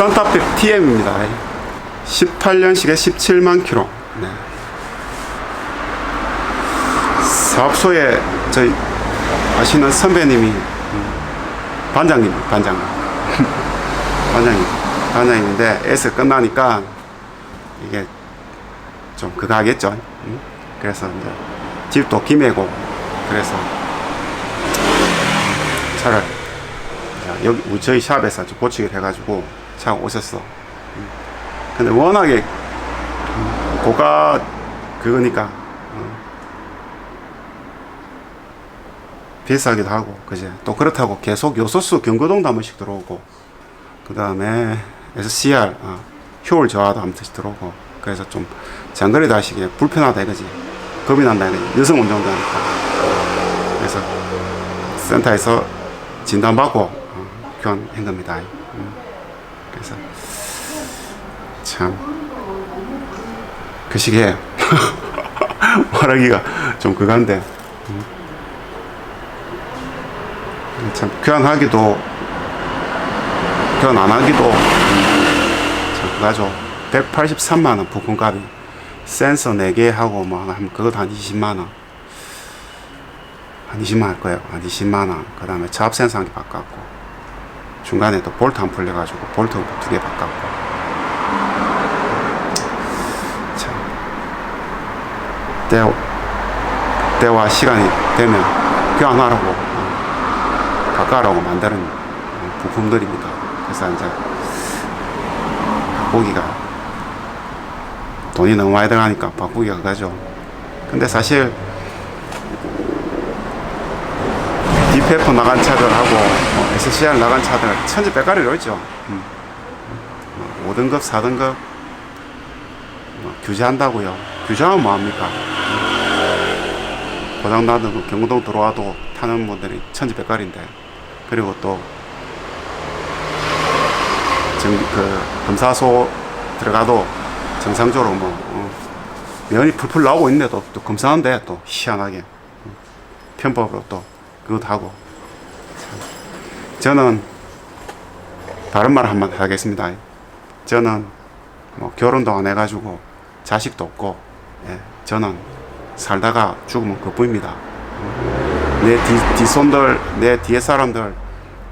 산타페 TM입니다. 18년식에 17만 킬로. 네. 사업소에 저희 아시는 선배님이 음, 반장님, 반장님. 반장님, 반장님인데 S 끝나니까 이게 좀 그거 하겠죠. 음? 그래서 이제 집도 김해고 그래서 차를 자, 여기 저희 샵에서 좀 고치기를 해가지고 차가 오셨어. 음. 근데 워낙에 음, 고가 그거니까 어, 비싸기도 하고 그제 또 그렇다고 계속 요소수 경고등도 한 번씩 들어오고 그 다음에 SCR 어, 효율 저하도 한 번씩 들어오고 그래서 좀 장거리 다시기에 불편하다 이거지 겁이 난다 이거지 여성 운전자니까 그래서 센터에서 진단받고 어, 교환한 겁니다 음. 그래서 참 그 시기에 말하기가 좀 그간데 음. 참 교환하기도 교환 안 하기도 음, 참 그가죠 183만 원 부품값이 센서 4개 하고 뭐 하면 그것도 한 20만 원. 한 20만 할 거예요. 한 20만 원. 그 다음에 잡 센서 한 개 바꿨고 중간에 또 볼트 안 풀려 가지고 볼트 두 개 바꿨고. 참 때, 때와 시간이 되면 교환하라고 어, 바꿔라고 만드는 어, 부품들입니다. 그래서 이제 바꾸기가 돈이 너무 많이 들어가니까 바꾸기가 그가죠. 근데 사실 디페프 나간 차들하고 뭐 SCR 나간 차들 천지 백가리로 있죠. 음. 뭐 5등급, 4등급 뭐 규제한다고요. 규제하면 뭐합니까? 음. 고장나는 그 경동 들어와도 타는 분들이 천지 백가리인데 그리고 또 정, 그 검사소 들어가도 정상적으로 뭐 어, 면이 풀풀 나오고 있는데도 또 검사하는데 또 희한하게 어, 편법으로 또 그것도 하고 참. 저는 다른 말 한번 하겠습니다. 저는 뭐 결혼도 안 해가지고 자식도 없고 예, 저는 살다가 죽으면 그뿐입니다. 어, 내 뒤, 뒷손들 내 뒤에 사람들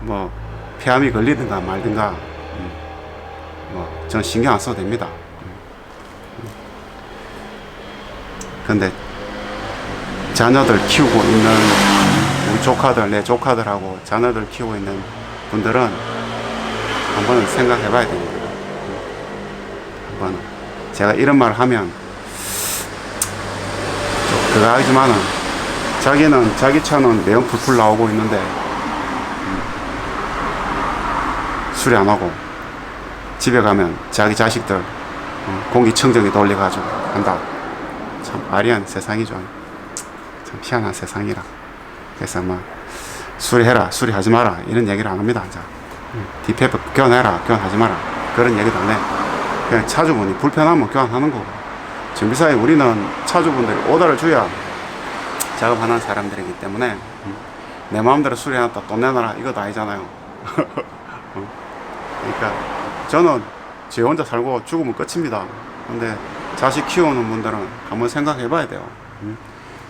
뭐 폐암이 걸리든가 말든가 음, 뭐전 신경 안 써도 됩니다. 근데 자녀들 키우고 있는 조카들, 내 조카들하고 자녀들 키우고 있는 분들은 한번은 생각해 봐야 됩니다. 한번은. 제가 이런 말 하면 좀 그거 하지만은 자기는, 자기 차는 내연 풀풀 나오고 있는데 음, 수리 안 하고 집에 가면 자기 자식들 어, 공기청정기 돌려가지고 한다. 참 아리한 세상이죠. 참 희한한 세상이라. 그래서 뭐 수리해라, 수리하지 마라 이런 얘기를 안 합니다. 이제 디페프 교환해라, 교환하지 마라 그런 얘기도 안 해. 그냥 차주분이 불편하면 교환하는 거고. 정비사에 우리는 차주분들이 오더를 줘야 작업하는 사람들이기 때문에 내 마음대로 수리해놨다 돈 내놔라 이것도 아니잖아요. 어. 그러니까 저는 제 혼자 살고 죽으면 끝입니다. 근데 자식 키우는 분들은 한번 생각해 봐야 돼요. 음?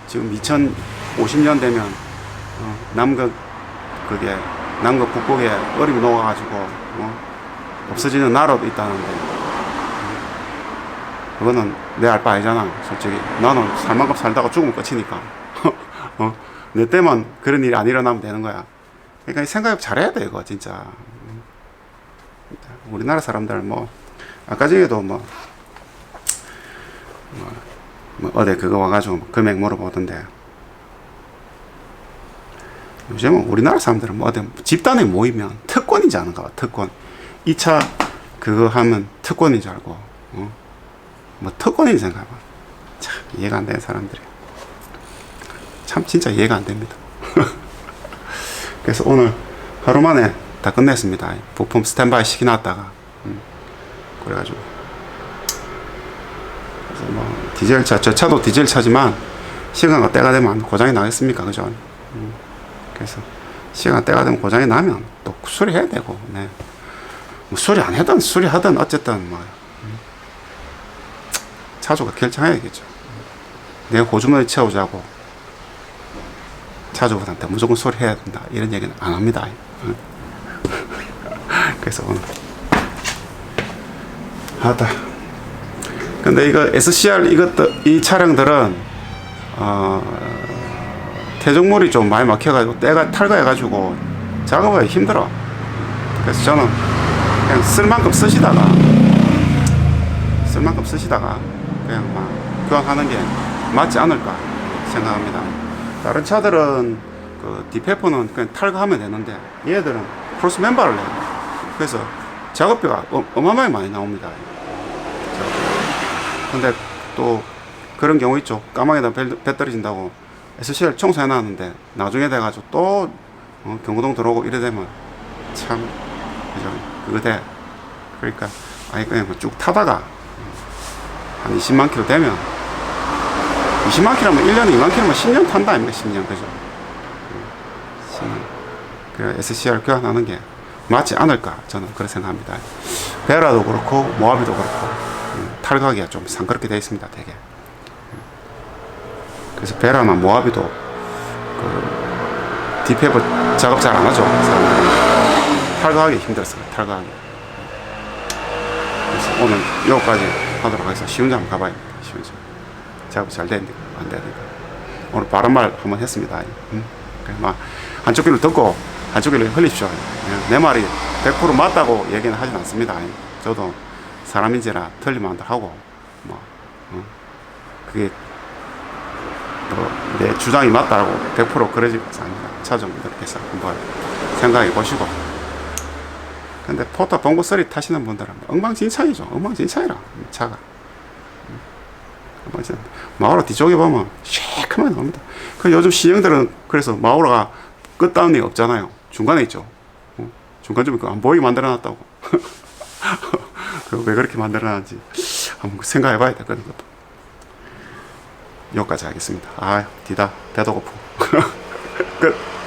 지금 2050년 되면 어, 남극 그게 남극 북극에 얼음이 녹아가지고 어, 없어지는 나라도 있다는데. 음, 그거는 내 알 바 아니잖아 솔직히. 나는 살 만큼 살다가 죽으면 끝이니까. 어, 내 때만 그런 일이 안 일어나면 되는 거야. 그러니까 생각 잘해야 돼 이거 진짜. 음. 우리나라 사람들 뭐 아까 전에도 뭐 뭐, 뭐 어디 그거 와가지고 금액 물어보던데 요즘은 우리나라 사람들은 뭐 어디 집단에 모이면 특권인 줄 아는 가 봐 특권. 2차 그거 하면 특권인 줄 알고 어? 뭐 특권인 생각 봐. 참 이해가 안 되는 사람들이. 참 진짜 이해가 안 됩니다. 그래서 오늘 하루 만에 다 끝냈습니다. 부품 스탠바이 시켜놨다가. 음, 그래가지고. 그래서 뭐 디젤 차, 저 차도 디젤 차지만 시간과 때가 되면 고장이 나겠습니까, 그죠? 음, 그래서 시간 때가 되면 고장이 나면 또 수리해야 되고, 네. 뭐 수리 안 하든 수리 하든 어쨌든 뭐 음. 차주가 결정해야겠죠. 내가 고주머니 채우자고 차주분한테 무조건 수리해야 된다 이런 얘기는 안 합니다. 응. 그래서 오늘 하다. 근데 이거 SCR 이것도 이 차량들은 어, 태종물이 좀 많이 막혀가지고 때가 탈거해가지고 작업하기 힘들어. 그래서 저는 그냥 쓸 만큼 쓰시다가 쓸 만큼 쓰시다가 그냥 막 교환하는 게 맞지 않을까 생각합니다. 다른 차들은 그 디페퍼는 그냥 탈거하면 되는데 얘들은 크로스 멤버를 해요. 그래서 작업비가 어, 어마어마하게 많이 나옵니다. 근데 또 그런 경우 있죠. 까마귀에다 배, 배 떨어진다고 SCR 청소해 놨는데 나중에 돼가지고 또 어, 경고등 들어오고 이래 되면 참 그죠? 돼 그러니까 아예 그냥 뭐쭉 타다가 한 20만 킬로 되면 20만 킬로면 1년에 2만 킬로면 10년 탄다 아닙니까? 10년. 그죠? 10년 그 SCR 교환하는 게 맞지 않을까 저는 그렇게 생각합니다. 베라도 그렇고 모하비도 그렇고 음, 탈거하기가 좀 상그럽게 되어 있습니다 되게 그래서 베라나 모하비도 그 디페버 작업 잘 안 하죠. 사람들이. 탈거하기 힘들었어요. 탈거하기. 그래서 오늘 여기까지 하도록 하겠습니다. 시운점 한번 가봐야 됩니다. 시운점. 작업 잘 되는데 안 되니까. 오늘 바른 말 한번 했습니다. 음? 한쪽 귀를 듣고 한쪽 귀를 흘리십시오. 그냥 내 말이 100% 맞다고 얘기는 하진 않습니다. 저도 사람인지라 틀리면 안 하고 뭐 어? 그게 뭐 내 주장이 맞다고 100% 그러지 않습니다. 차종분들께서 한번 생각해 보시고. 근데 포터 봉고 쓰리 타시는 분들은 엉망진창이죠. 엉망진창이라 차가. 음. 엉망진. 마오라 뒤쪽에 보면 쉐크만 나옵니다. 그 요즘 시형들은 그래서 마오라가 끝다운이 없잖아요. 중간에 있죠. 어? 중간쯤에 그안 보이게 만들어놨다고. 그왜 그렇게 만들어놨는지 한번 생각해봐야 돼 그런 것도. 여기까지 하겠습니다. 아, 디다 배도 고프. 끝.